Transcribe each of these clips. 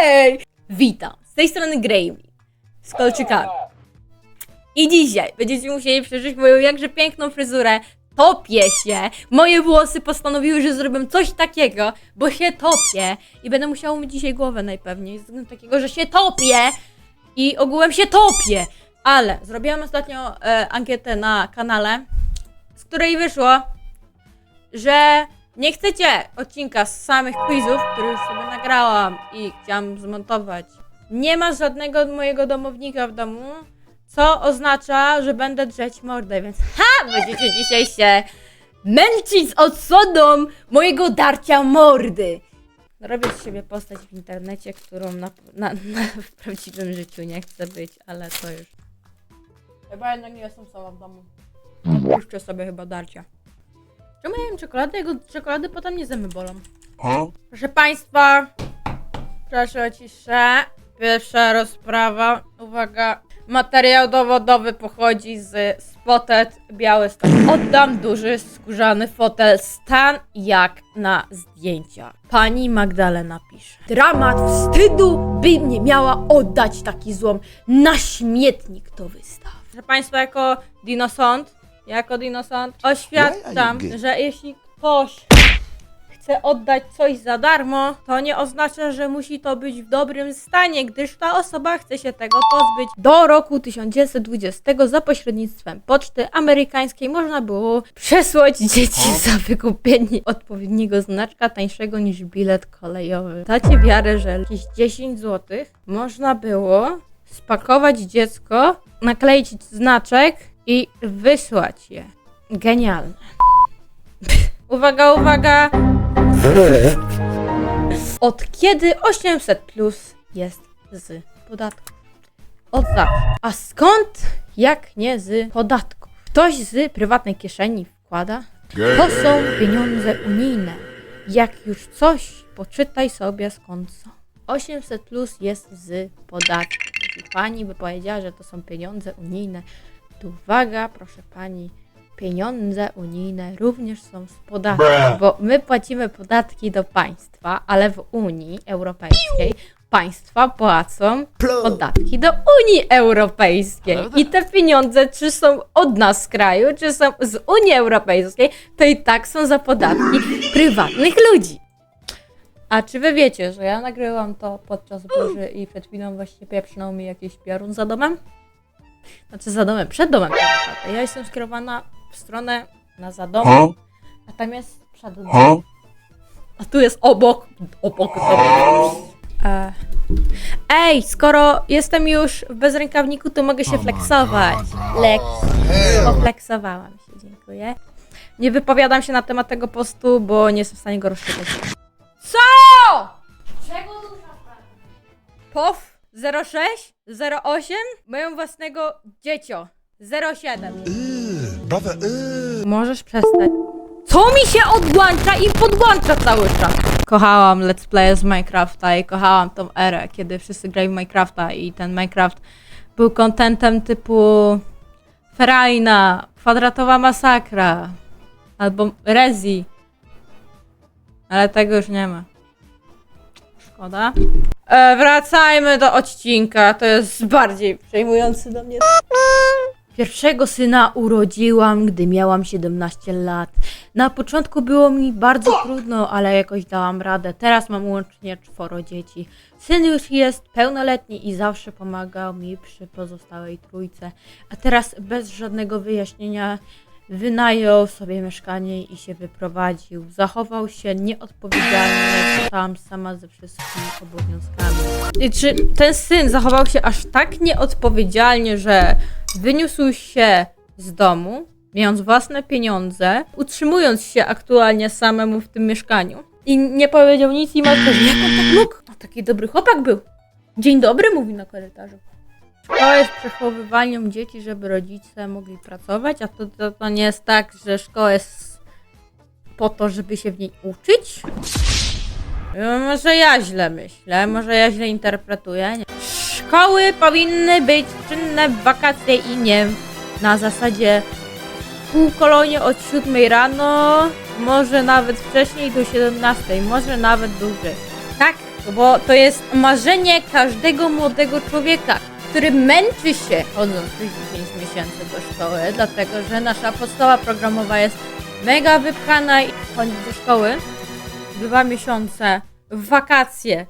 Hej! Witam, z tej strony Gravy, z kolczykami. I dzisiaj będziecie musieli przeżyć moją jakże piękną fryzurę. Topię się. Moje włosy postanowiły, że zrobię coś takiego, bo się topię. I będę musiała umyć dzisiaj głowę najpewniej, z takiego, że się topię. I ogółem się topię. Ale zrobiłam ostatnio e, ankietę na kanale, z której wyszło, że nie chcecie odcinka z samych quizów, które już sobie nagrałam i chciałam zmontować. Nie ma żadnego mojego domownika w domu, co oznacza, że będę drzeć mordę, więc ha! Będziecie dzisiaj się męczyć z odsłoną mojego darcia mordy. Robię z siebie postać w internecie, którą na, na, na, w prawdziwym życiu nie chcę być, ale to już. Chyba jednak nie jestem sama w domu. Puszczę sobie chyba darcia. Czemu ja jem czekoladę? Jego czekolady potem nie zęby bolą. Proszę Państwa, proszę o ciszę. Pierwsza rozprawa. Uwaga. Materiał dowodowy pochodzi z Spotted Białystok. Oddam duży skórzany fotel stan jak na zdjęciach. Pani Magdalena pisze. Dramat wstydu by mnie miała oddać taki złom. Na śmietnik to wystaw. Proszę Państwa, jako dinosąd, jako dinosąd oświadczam, że jeśli ktoś chce oddać coś za darmo, to nie oznacza, że musi to być w dobrym stanie, gdyż ta osoba chce się tego pozbyć. Do roku 1920 za pośrednictwem poczty amerykańskiej można było przesłać dzieci za wykupienie odpowiedniego znaczka tańszego niż bilet kolejowy. Dacie wiarę, że jakieś 10 zł można było spakować dziecko, nakleić znaczek i wysłać je. Genialne. Uwaga, uwaga! Od kiedy 800 plus jest z podatku? Od zawsze. A skąd, jak nie z podatków? Ktoś z prywatnej kieszeni wkłada? To są pieniądze unijne. Jak już coś, poczytaj sobie skąd są. 800 plus jest z podatku. Jeśli pani by powiedziała, że to są pieniądze unijne, to uwaga, proszę pani, pieniądze unijne również są z podatku, Bruh. bo my płacimy podatki do państwa, ale w Unii Europejskiej państwa płacą podatki do Unii Europejskiej. I te pieniądze, czy są od nas z kraju, czy są z Unii Europejskiej, to i tak są za podatki prywatnych ludzi. A czy wy wiecie, że ja nagrywam to podczas burzy i przed chwilą właśnie pieprznął mi jakiś piorun za domem? Znaczy za domem, przed domem tak naprawdę. Ja jestem skierowana w stronę na za domem, a tam jest przed domem. A tu jest obok. Obok. E. Ej, skoro jestem już w bezrękawniku, to mogę się flexować. Lex. Pofleksowałam się, dziękuję. Nie wypowiadam się na temat tego postu, bo nie jestem w stanie go rozczytać. Co? Czego POW 06 08 mają własnego dziecio 07. Brother, ugh. Możesz przestać. Co mi się odłącza i podłącza cały czas? Kochałam Let's Play z Minecrafta i kochałam tą erę, kiedy wszyscy grali w Minecrafta i ten Minecraft był kontentem typu Ferajna, Kwadratowa Masakra albo Rezi. Ale tego już nie ma. Szkoda. E, wracajmy do odcinka, to jest bardziej przejmujący do mnie Pierwszego syna urodziłam, gdy miałam 17 lat. Na początku było mi bardzo trudno, ale jakoś dałam radę. Teraz mam łącznie czworo dzieci. Syn już jest pełnoletni i zawsze pomagał mi przy pozostałej trójce. A teraz bez żadnego wyjaśnienia wynajął sobie mieszkanie i się wyprowadził. Zachował się nieodpowiedzialnie, zostałam sama ze wszystkimi obowiązkami. I czy ten syn zachował się aż tak nieodpowiedzialnie, że wyniósł się z domu, mając własne pieniądze, utrzymując się aktualnie samemu w tym mieszkaniu i nie powiedział nic i że jak on tak mógł? A taki dobry chłopak był. Dzień dobry, mówi na korytarzu. Szkoła jest przechowywaniem dzieci, żeby rodzice mogli pracować, a to, to, to nie jest tak, że szkoła jest po to, żeby się w niej uczyć? E, Może ja źle myślę, może ja źle interpretuję. Nie. Szkoły powinny być czynne w wakacje i nie na zasadzie półkolonie od 7 rano, może nawet wcześniej do 17, może nawet dłużej. Tak bo to jest marzenie każdego młodego człowieka, który męczy się chodząc przez 10 miesięcy do szkoły, dlatego że nasza podstawa programowa jest mega wypchana i chodzi do szkoły dwa miesiące w wakacje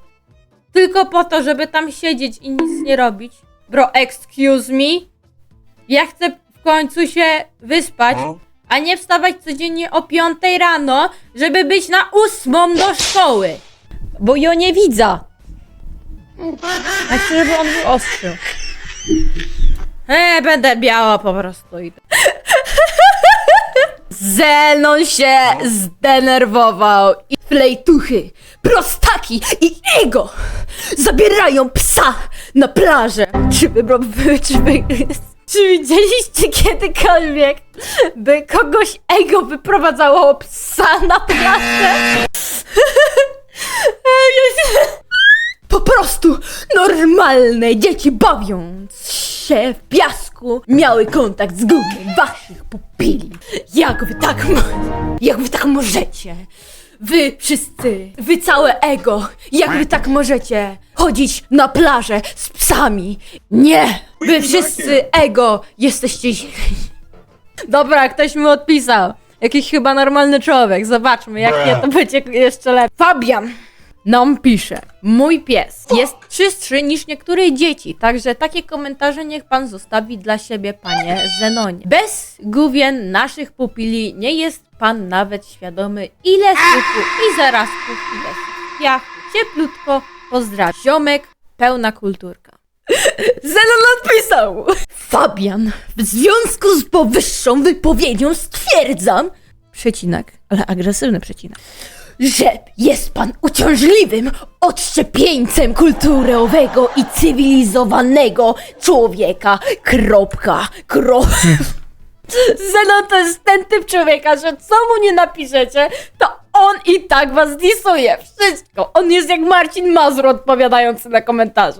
tylko po to, żeby tam siedzieć i nic nie robić. Bro, excuse me? Ja chcę w końcu się wyspać, Huh? a nie wstawać codziennie o 5 rano, żeby być na ósmą do szkoły. Bo ja nie widzę. A chcę, żeby on wyostrzył. Eee, będę biała po prostu. i- Zenon się zdenerwował i flejtuchy, prostaki i ego zabierają psa na plażę. Czy wy, czy wy, czy widzieliście kiedykolwiek, by kogoś ego wyprowadzało psa na plażę? Po prostu normalne dzieci bawiąc się w piasku miały kontakt z gumą waszych pupili. Jak wy tak mo- jak wy tak możecie? Wy wszyscy, wy całe ego, jak wy tak możecie chodzić na plażę z psami? Nie! Wy wszyscy ego jesteście źli. Dobra, ktoś mi odpisał. Jakiś chyba normalny człowiek. Zobaczmy, jakie to będzie jeszcze lepiej. Fabian nam pisze. Mój pies jest czystszy niż niektóre dzieci, także takie komentarze niech pan zostawi dla siebie, panie Zenonie. Bez główien naszych pupili nie jest pan nawet świadomy, ile sypu i zarazków, ile piachu. Cieplutko, pozdrawiam. Ziomek, pełna kulturka. Zenon odpisał! Fabian, w związku z powyższą wypowiedzią stwierdzam, przecinek, ale agresywny przecinek, że jest pan uciążliwym odszczepieńcem kulturowego i cywilizowanego człowieka. Kropka. Kro... Zenon to jest ten typ człowieka, że co mu nie napiszecie, to on i tak was disuje. Wszystko. On jest jak Marcin Mazur odpowiadający na komentarze.